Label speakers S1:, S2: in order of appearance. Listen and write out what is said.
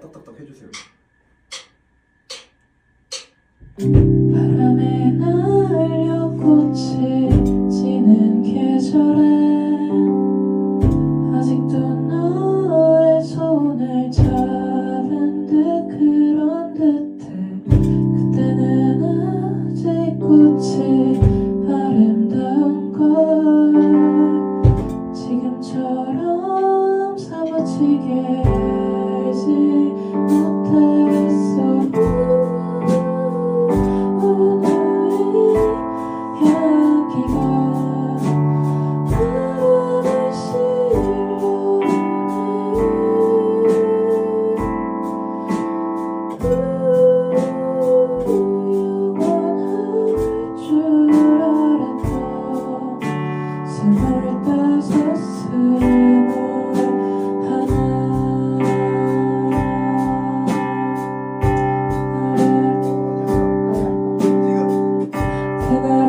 S1: 딱딱딱딱 해주세요.
S2: Have I